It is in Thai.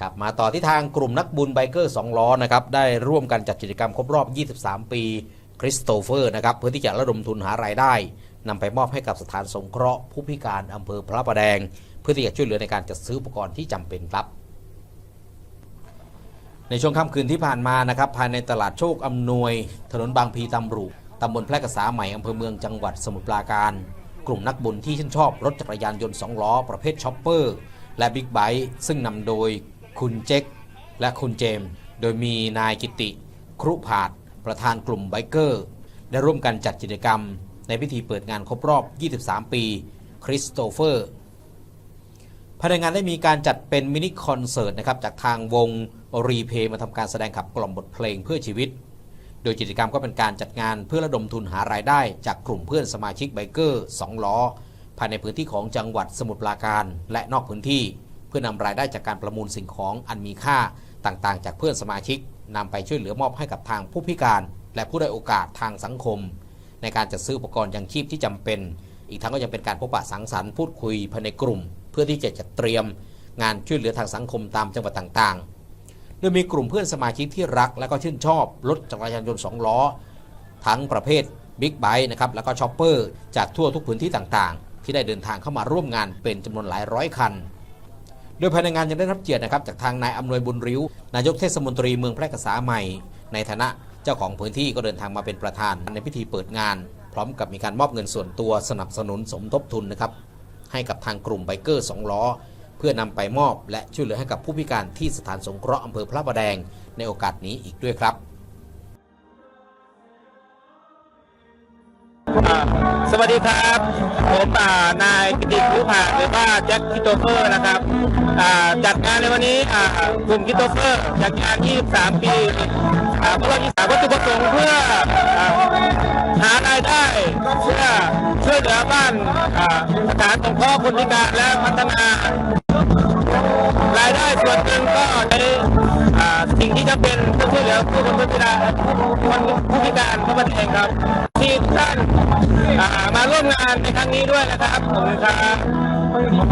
ครับมาต่อที่ทางกลุ่มนักบุญไบเกอร์2ล้อนะครับได้ร่วมกันจัดกิจกรรมครบรอบ 23 ปีคริสโตเฟอร์นะครับเพื่อที่จะระดมทุนหารายได้นำไปมอบให้กับสถานสงเคราะห์ผู้พิการอำเภอพระประแดง เพื่อที่จะช่วยเหลือในการจัดซื้ออุปกรณ์ที่จำเป็นครับ ในช่วงค่ำคืนที่ผ่านมานะครับภายในตลาดโชคอำนวย ถนนบางพีตำรุตำบลแพร่กษาใหม่อำเภอเมืองจังหวัดสมุทรปราการ กลุ่มนักบุญที่ชื่นชอบรถจักรยานยนต์สองล้อประเภทช็อปเปอร์และบิ๊กไบค์ซึ่งนำโดย คุณเจ๊กและคุณเจมส์โดยมีนายกิติ ครุผาดประธานกลุ่มไบเกอร์ ได้ร่วมกันจัดกิจกรรม ในพิธีเปิดงานครบรอบ 23 ปี คริสโตเฟอร์ภายในงานได้มีการจัดเป็นมินิคอนเสิร์ตนะครับจากทางวงรีเพย์มาทำการแสดงขับกล่อมบทเพลงเพื่อชีวิต โดยกิจกรรมก็เป็นการจัดงานเพื่อระดมทุนหารายได้ จากกลุ่มเพื่อนสมาชิกไบเกอร์ 2 ล้อ ภายในพื้นที่ของจังหวัดสมุทรปราการและนอกพื้นที่ เพื่อนำรายได้จากการประมูลสิ่งของอันมีค่าต่างๆ จากเพื่อนสมาชิกนำไปช่วยเหลือมอบให้กับทางผู้พิการ และผู้ได้โอกาสทางสังคม ในการจัดซื้ออุปกรณ์ยังชีพที่จำเป็น อีกทั้งก็ยังเป็นการพบปะสังสรรค์พูดคุยภายในกลุ่ม เพื่อที่จะจัดเตรียม งานช่วยเหลือทางสังคมตามจังหวัดต่างๆโดยมีกลุ่มเพื่อนสมาชิกที่รัก และก็ชื่นชอบรถจักรยานยนต์สองล้อ ทั้งประเภทบิ๊กไบค์นะครับแล้วก็ช็อปเปอร์จากทั่วทุกพื้นที่ต่างๆ ที่ได้เดินทางเข้ามาร่วมงานเป็นจำนวนหลายร้อยคัน โดยภายในงานยังได้รับเกียรตินะครับจากทางนายอำนวยบุญริ้ว นายกเทศมนตรีเมืองแพร่กษาใหม่ ในฐานะเจ้าของพื้นที่ก็เดินทางมาเป็นประธานในพิธีเปิดงาน พร้อมกับมีการมอบเงินส่วนตัวสนับสนุนสมทบทุนนะครับให้กับทางกลุ่มไบเกอร์สองล้อ เพื่อนำไปมอบ และช่วยเหลือให้กับผู้พิการที่สถานสงเคราะห์อำเภอพระประแดง ในโอกาสนี้อีกด้วยครับสวัสดีครับ ผมอ่านายกิติคุผาหรือว่าแจ็คคิโตเฟอร์นะครับ จัดงานในวันนี้กลุ่มคิโตเฟอร์จัดงาน 23 ปีพราะว่า23วัตถุประสงค์เพื่อหารายได้เพื่อช่วยเหลือบ้านอ่าสถานสงเคราะห์คนพิการและพัฒนารายได้ส่วนหนึ่งก็ในสิ่งที่จำเป็นเพื่อช่วยเหลือผู้คนพิการคนผู้พิการทั่วประเทศครับที่ท่านมาร่วมงานในครั้งนี้ด้วยนะครับผมครับ